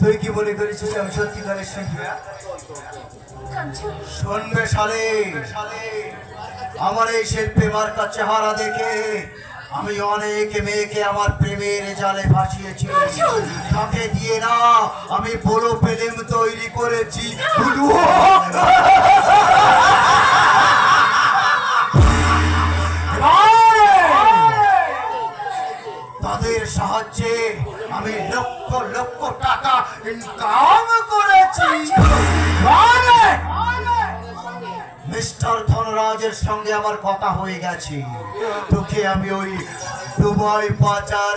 তুই কি মনে করেছিস আমি সত্যিকারের কাঞ্চন শুনবে সালে আমার এই শিল্পী মার্কা চেহারা দেখে আমি অনেক মেয়েকে আমার প্রেমের জালে ভাসিয়েছি। তাকে দিয়ে না, আমি বড় প্রেম তৈরি করেছি। তাদের সাহায্যে আমি লক্ষ লক্ষ টাকা ইনকাম করেছি। মিস্টার ধনরাজের সঙ্গে আমার কথা হয়ে গেছে। তোকে আমি ওই দুবাই পাচার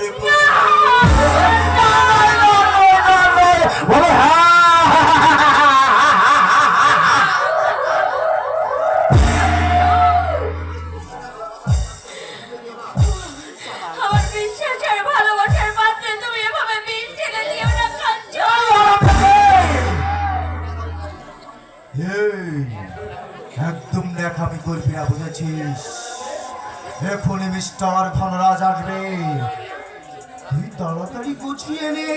বলো দেখামি করবি না বুঝেছিস? এখনই মিস্টার ধনরাজ আসবে। তুই তাড়াতাড়ি গুছিয়ে নে।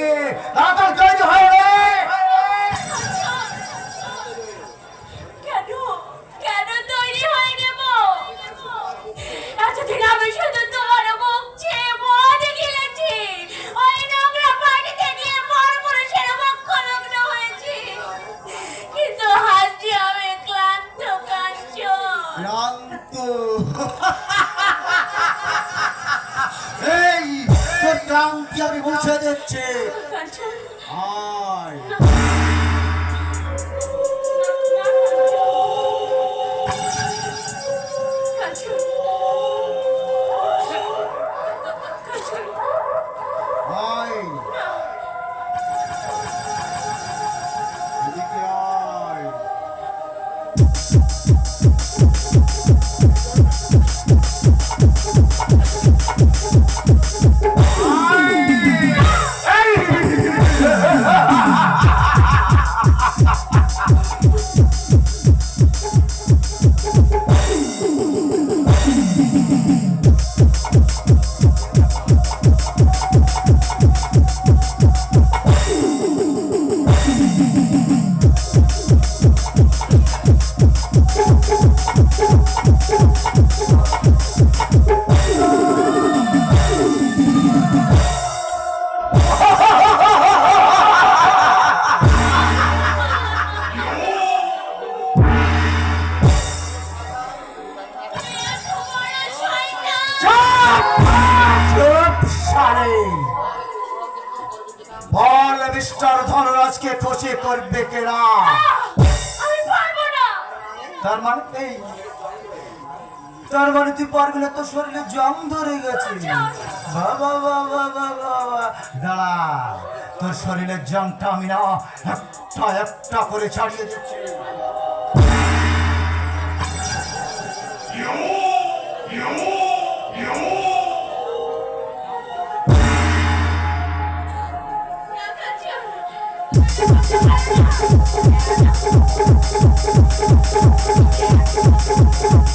বাবা বাবা বাবা দাঁড়া, তোর শরীরের জংটা আমি না, একটা একটা করে ছাড়িয়ে দিচ্ছি। আমি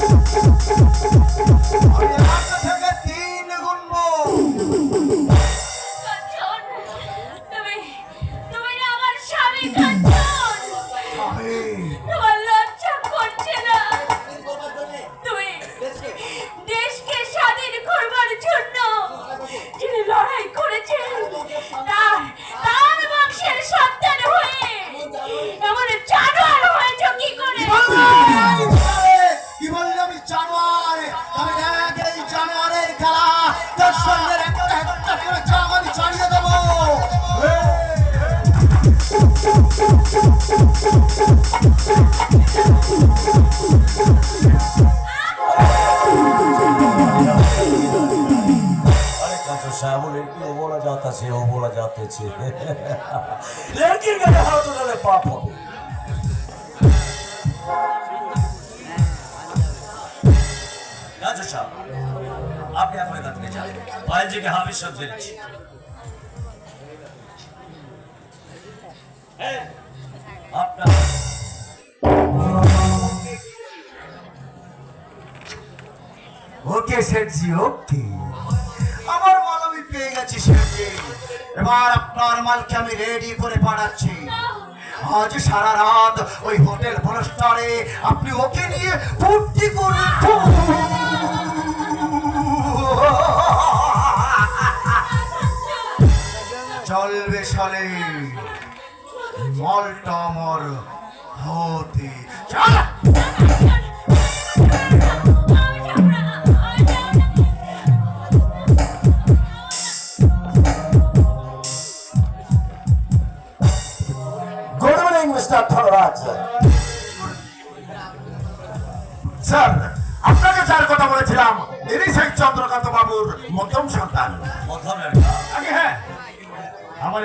जाता से वो बोला जाते छे लड़की का हाथ तो डाले पाप হবে কাজু সাহেব আপনি এখন এখান থেকে যান পায়েলজিকে হাফিজ সব জেনেছি হ্যাঁ, আপনার ওকে সেটজি ওকে আমার মাল আমি পেয়ে গেছি এবার আপনার মালকে আমি রেডি করে পাঠাচ্ছি। আজ সারা রাত ওই হোটেল ফলস্টারে আপনি ওকে নিয়ে ফুর্তি করুন। চলবে সালে মলটা আমার হতে। চল!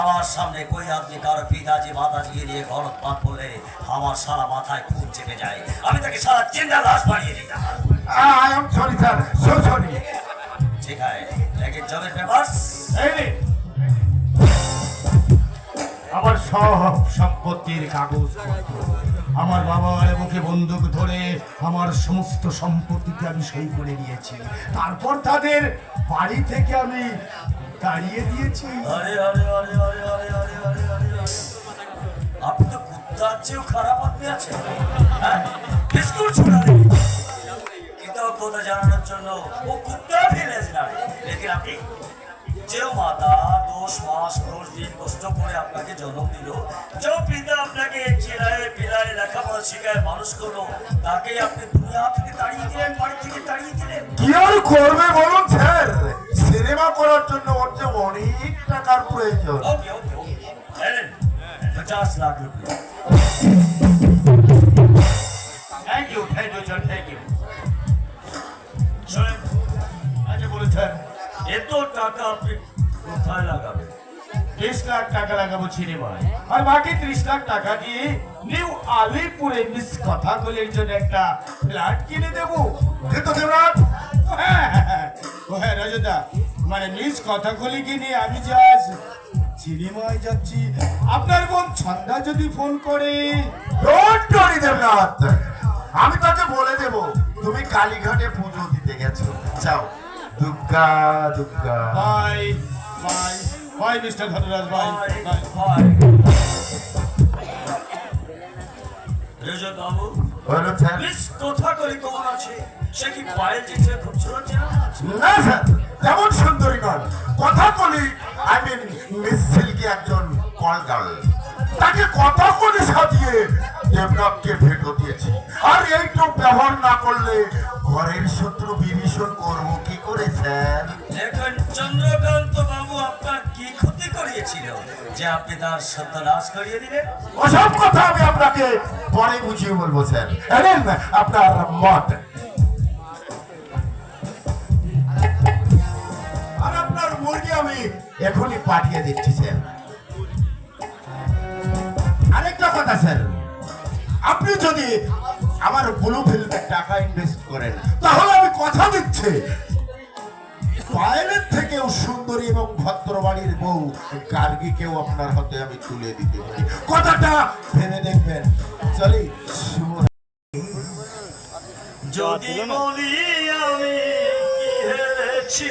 আমার সামনে কই আপনি? কারও পিতাজি মাতাজিকে নিয়ে গলত পাত বলে আমার সারা মাথায় খুন চেপে যায়। আমি তাকে সারা চিন্তা লাশ বানিয়ে দিতাম। I am sorry sir. So sorry. ঠিক আছে লেকিন জবের পেপারস এই নে। আমার সব সম্পত্তির কাগজ আমার বাবার মুখে বন্দুক ধরে আমার সমস্ত সম্পত্তিতে আমি সই করে নিয়েছি। তারপর তাদের বাড়ি থেকে আমি তাড়িয়ে দিয়েছি। আরে আরে আরে আরে আরে আরে আরে আরে আপনি তো কুত্তার চেয়েও খারাপ আপনি আছেন। হ্যাঁ? বিস্কুট ছোড়া দেখি কৃতজ্ঞতা জানানোর জন্য ও কুত্তা ফেলেছে না লেকিন আপনি যে মাতা দশ মাস দশ দিন কষ্ট করে আপনাকে জন্ম দিল যে পিতা আপনাকে চিরায় পিলায় লেখাপড়া শিখায় মানুষ করল তাকে আপনি দুনিয়া থেকে তাড়িয়ে দিলেন বাড়ি থেকে তাড়িয়ে দিলেন। কি আর করবে বলুন স্যার? সিনেমা করার জন্য ওর যে অনেক টাকার প্রয়োজন। কোথায় ত্রিশ লাখ টাকা লাগাবো সিনেমায়। আর বাকি ত্রিশ লাখ টাকা দিয়ে নিউ আলিপুরে মিস একটা ফ্ল্যাট কিনে দেবো। হ্যাঁ হ্যাঁ, হ্যাঁ। রাজদা মানে মিস কথাগুলি কিনে আমি যে আজ সিনেমায় যাচ্ছি। আপনার বোন ছন্দা যদি ফোন করে। ডোন্ট টরি দেবনাথ। আমি তাকে বলে দেব তুমি কালীঘাটে পুজো দিতে গেছো। যাও। Durga Durga. Bye bye bye mister Dhanraj bye bye ভাই রেজত বাবু বলুন স্যার। প্লিজ কথা করি কেমন আছে সে কি পায়েল জিতে খুব ছোট না স্যার তেমন সুন্দরী নন কথা বলি আই মিন মিস সিল্কি একজন কল গার্ল তাকে কথা বলে সাজিয়ে দেবনাথকে ভেটো দিয়েছি। আর এইটুক ব্যবহার না করলে ঘরের শত্রু বিভীষণ করব কি করে স্যার? চন্দ্রকান্ত বাবু আপনার কি ক্ষতি করিয়েছিল যে আপনি তার সত্যানাশ করিয়ে দিলেন? ওসব কথা আমি আপনাকে পরে বুঝিয়ে বলব স্যার। আপনার মত। এখনই পাঠিয়ে দিচ্ছি, স্যার। আরেকটা কথা, স্যার। আপনি যদি আমার ব্লু ফিল্মে টাকা ইনভেস্ট করেন, তাহলে আমি কথা দিচ্ছি। পায়েলের থেকেও সুন্দরী এবং ভদ্র বাড়ির বউ, গার্গীকেও আপনার হাতে আমি তুলে দিতে পারি। কথাটা ভেবে দেখবেন। চলি যদি বলি আমি কি হেরেছি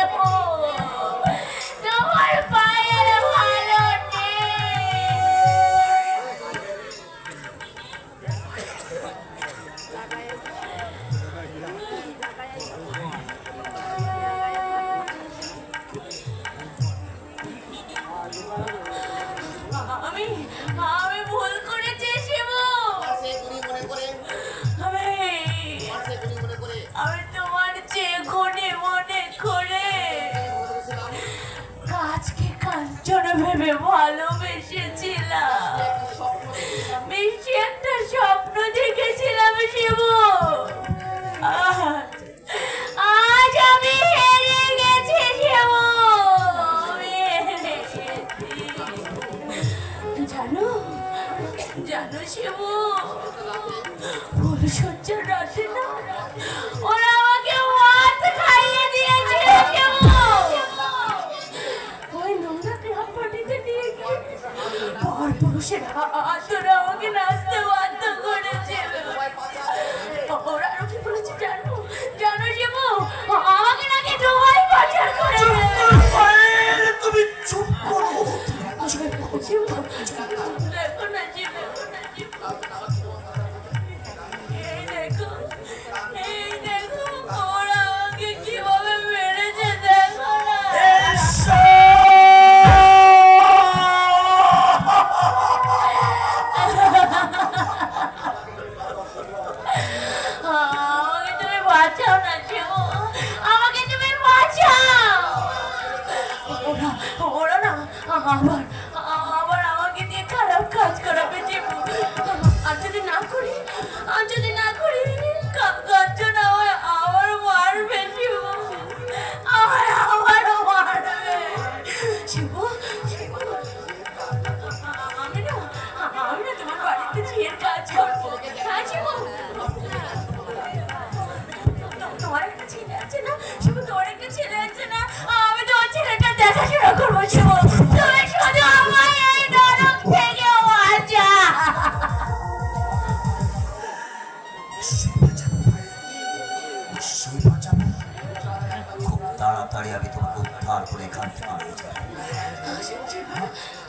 যাব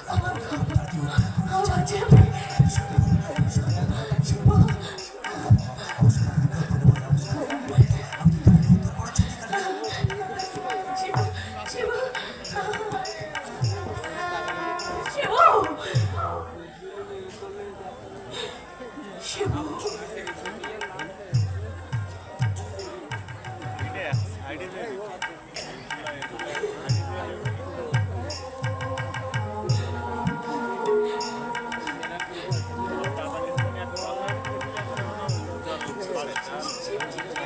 আমার emanet.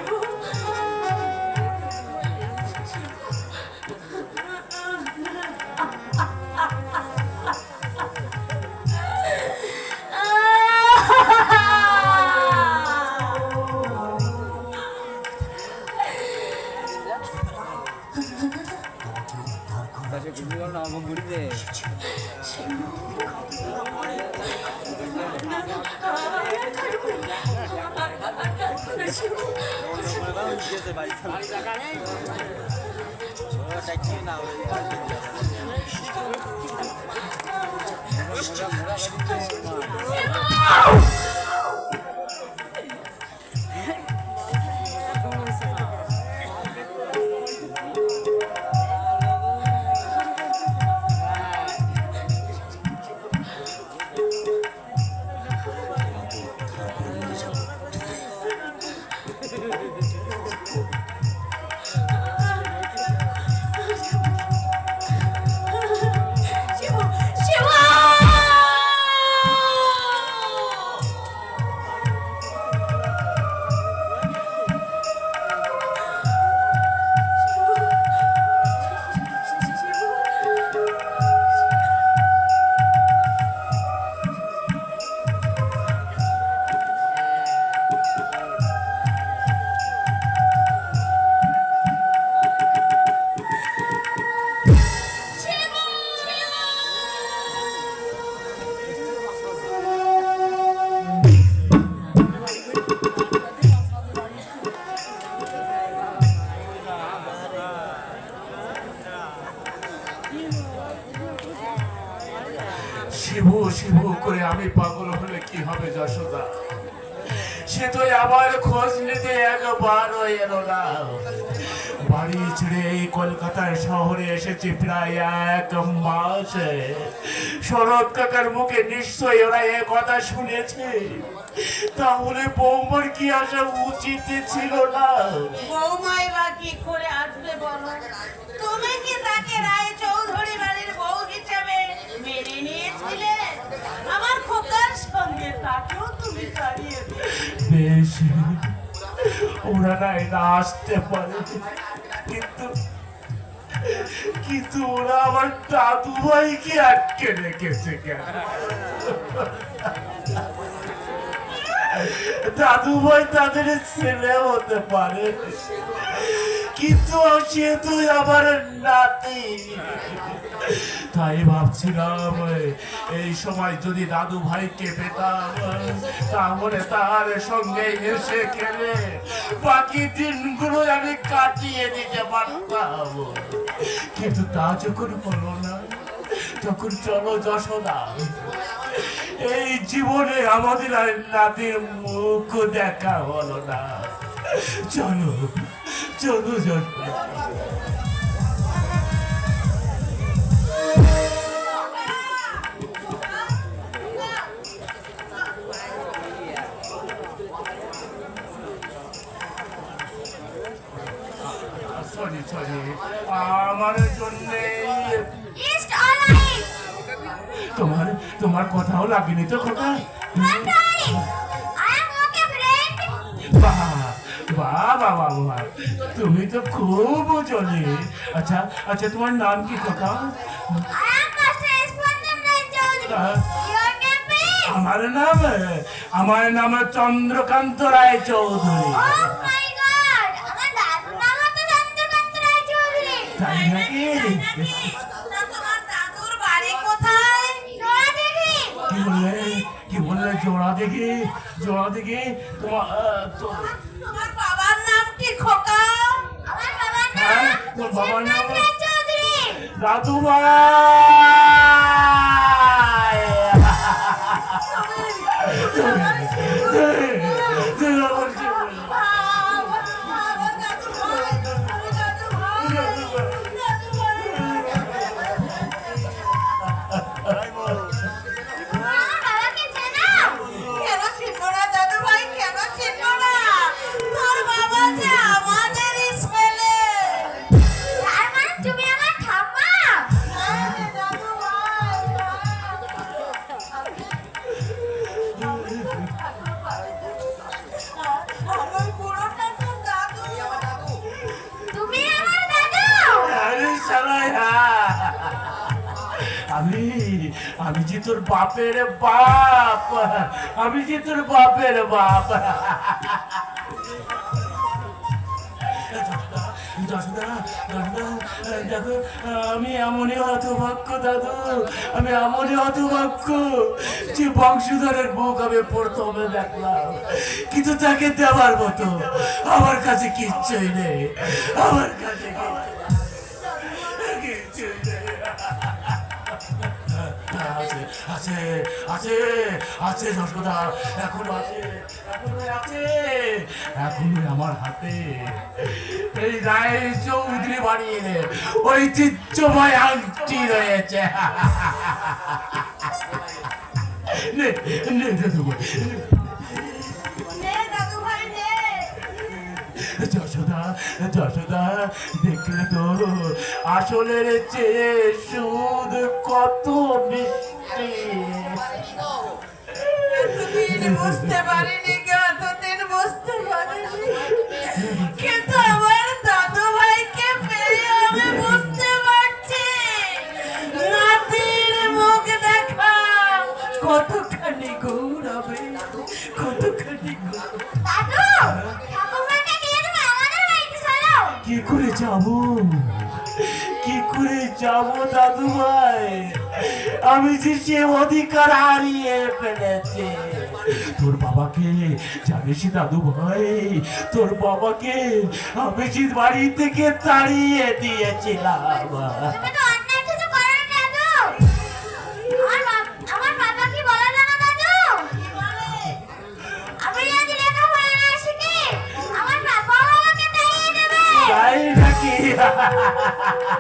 করে আমি পাগল হলে কি হবে যশোদা? সে তো আবার খোঁজ নিতে একবারও এলো না। বাড়ি ছেড়ে এই কলকাতায় শহরে এসেছে প্রায় এক মাস। শরৎ কাকার মুখে নিশ্চয়ই ওরা এ কথা শুনেছে। তাহলে বৌমার কি আসা উচিত ছিল না? বৌমাই বা কি করে আসবে বলো? তুমি কি তাকে রায় চৌধুরী বাড়ির বউ হিসেবে মেনে নিয়েছিলে? তাকেও ওরা আসতে পারে। কিন্তু কিন্তু ওরা আমার দাদু ভাইকে আটকে রেখেছে কেন? দাদু ভাই তাদের ছেলে হতে পারে। কিন্তু সে তো আমার নাতি। তাই ভাবছিলাম এই সময় যদি দাদু ভাইকে পেতাম, তাহলে তার সঙ্গে এসে খেলে। বাকি দিনগুলো আমি কাটিয়ে দিতে পারতাম। কিন্তু তা যখন হলো না, তখন চলো যশোদা। এই জীবনে আমাদের নাতির মুখ দেখা হলো না। চলো চলো যশোদা। আমার জন্য। তোমার তোমার কথাও লাগেনি তো কথা। তুমি তো খুব জলি। আচ্ছা আচ্ছা তোমার নাম কি কথা? আমার নাম আমার নাম চন্দ্রকান্ত রায় চৌধুরী তাই কি বললে কি বললে জোড়া দেখি জোড়া দেখি তোমার বাবার হ্যাঁ, তোর বাবার নাম? দাদু আমি যে তোর বাপের বাপ, আমি যে তোর বাপের বাপ। আমি এমনই হতভাগ্য, দাদু, আমি এমনই হতভাগ্য যে বংশধরের বুক আমি প্রথমে দেখলাম, কিন্তু তাকে দেওয়ার মতো আমার কাছে কিচ্ছুই নেই, আমার কাছে আছে আছে আছে আছে যশোদা এখনও আছে এখনও আছে এখনও আমার হাতে এই রায় চৌধুরী বাড়িয়ে ঐতিহ্যময় আংটি রয়েছে নে। নে যশোদা যশোদা দেখলে তো আসলের চেয়ে সুদ কত বেশি বুঝতে পারিনি গো, এতদিন বুঝতে পারিনি। কিন্তু আমার দাদু ভাইকে পেয়ে আমি বুঝতে পারছি। নাতির মুখ দেখা কতখানি গৌরবে করে যাব? কি করে যাব দাদু ভাই আমি যে সে অধিকার হারিয়ে ফেলেছি। তোর বাবাকে জানিস দাদু ভাই তোর বাবাকে আমি যে বাড়ি থেকে তাড়িয়ে দিয়েছিলাম।